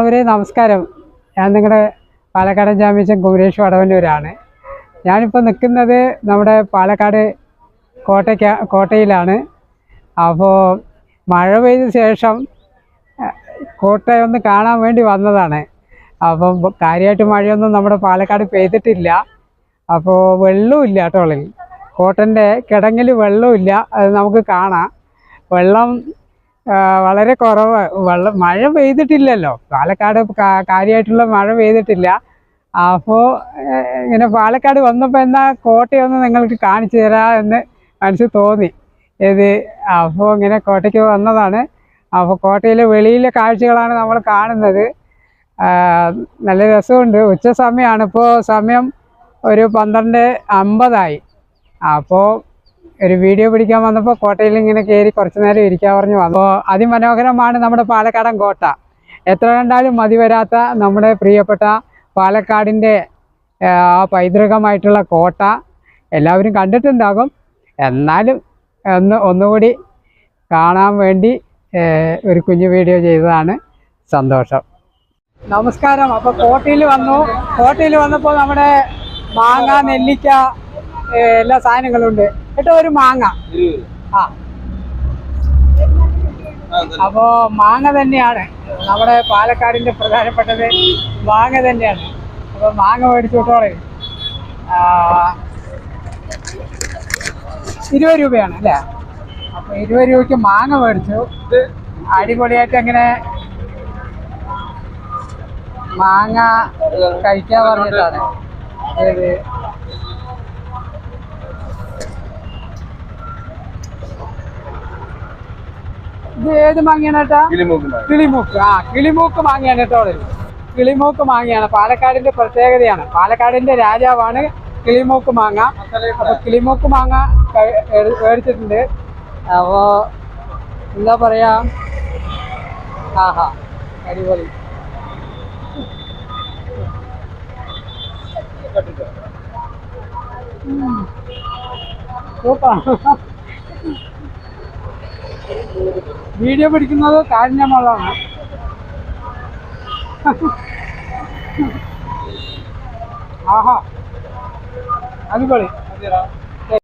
അവരെ നമസ്കാരം. ഞാൻ നിങ്ങളുടെ പാലക്കാടൻ ജാമ്യച്ചൻ കുമരേഷ് വടവന്നൂരാണ്. ഞാനിപ്പോൾ നിൽക്കുന്നത് നമ്മുടെ പാലക്കാട് കോട്ടയ്ക്ക കോട്ടയിലാണ്. അപ്പോൾ മഴ പെയ്ത ശേഷം കോട്ടയം കോട്ടയൊന്ന് കാണാൻ വേണ്ടി വന്നതാണ്. അപ്പം കാര്യമായിട്ട് മഴയൊന്നും നമ്മുടെ പാലക്കാട് പെയ്തിട്ടില്ല. അപ്പോൾ വെള്ളമില്ല കേട്ടോളിൽ കോട്ടന്റെ കിടങ്ങിൽ വെള്ളമില്ല അത് നമുക്ക് കാണാം. വെള്ളം വളരെ കുറവ്. വെള്ളം മഴ പെയ്തിട്ടില്ലല്ലോ. പാലക്കാട് കാര്യമായിട്ടുള്ള മഴ പെയ്തിട്ടില്ല. അപ്പോൾ ഇങ്ങനെ പാലക്കാട് വന്നപ്പോൾ എന്നാ കോട്ടയൊന്ന് നിങ്ങൾക്ക് കാണിച്ചു തരാ എന്ന് മനസ്സിൽ തോന്നി. ഇത് അപ്പോൾ ഇങ്ങനെ കോട്ടയ്ക്ക് വന്നതാണ്. അപ്പോൾ കോട്ടയിലെ വെളിയിലെ കാഴ്ചകളാണ് നമ്മൾ കാണുന്നത്. നല്ല രസമുണ്ട്. ഉച്ച സമയമാണ്. ഇപ്പോൾ സമയം ഒരു പന്ത്രണ്ട് അമ്പതായി. അപ്പോൾ ഒരു വീഡിയോ പിടിക്കാൻ വന്നപ്പോൾ കോട്ടയിൽ ഇങ്ങനെ കയറി കുറച്ച് നേരം ഇരിക്കാൻ പറഞ്ഞു അപ്പോൾ അതിമനോഹരമാണ് നമ്മുടെ പാലക്കാടൻ കോട്ട. എത്ര കണ്ടാലും മതി വരാത്ത നമ്മുടെ പ്രിയപ്പെട്ട പാലക്കാടിന്റെ പൈതൃകമായിട്ടുള്ള കോട്ട എല്ലാവരും കണ്ടിട്ടുണ്ടാകും. എന്നാലും ഒന്ന് ഒന്നുകൂടി കാണാൻ വേണ്ടി ഒരു കുഞ്ഞു വീഡിയോ ചെയ്തതാണ് സന്തോഷം. നമസ്കാരം. അപ്പോൾ കോട്ടയിൽ വന്നു. കോട്ടയിൽ വന്നപ്പോൾ നമ്മുടെ മാങ്ങ നെല്ലിക്ക എല്ലാ സാധനങ്ങളും ഉണ്ട് കേട്ടോ ഒരു മാങ്ങ. ആ. അപ്പോ മാങ്ങ തന്നെയാണ്. നമ്മുടെ പാലക്കാടിന്റെ പ്രധാനപ്പെട്ടത് മാങ്ങ തന്നെയാണ്. അപ്പൊ മാങ്ങ മേടിച്ചു വിട്ടോളെ. ഇരുപത് രൂപയാണ് അല്ലേ? അപ്പൊ ഇരുപത് രൂപയ്ക്ക് മാങ്ങ മേടിച്ചു. അടിപൊളിയായിട്ട് അങ്ങനെ മാങ്ങ കഴിക്കാൻ പറഞ്ഞിട്ടാണ്. ഏത്? ഇത് ഏത് മാങ്ങയാണ് കേട്ടാ കിളിമൂക്ക്. ആ കിളിമൂക്ക് മാങ്ങയാണ് കേട്ടോ കിളിമൂക്ക് മാങ്ങയാണ്. പാലക്കാടിന്റെ പ്രത്യേകതയാണ്. പാലക്കാടിന്റെ രാജാവാണ് കിളിമൂക്ക് മാങ്ങ. അപ്പൊ കിളിമൂക്ക് മാങ്ങ മേടിച്ചിട്ടുണ്ട്. അപ്പോ എന്താ പറയാ? ആഹാ അടിപൊളി. സൂപ്പർ വീഡിയോ പിടിക്കുന്നത് കാഞ്ഞമള്ളാണ് ആഹാ. അടിപൊളി.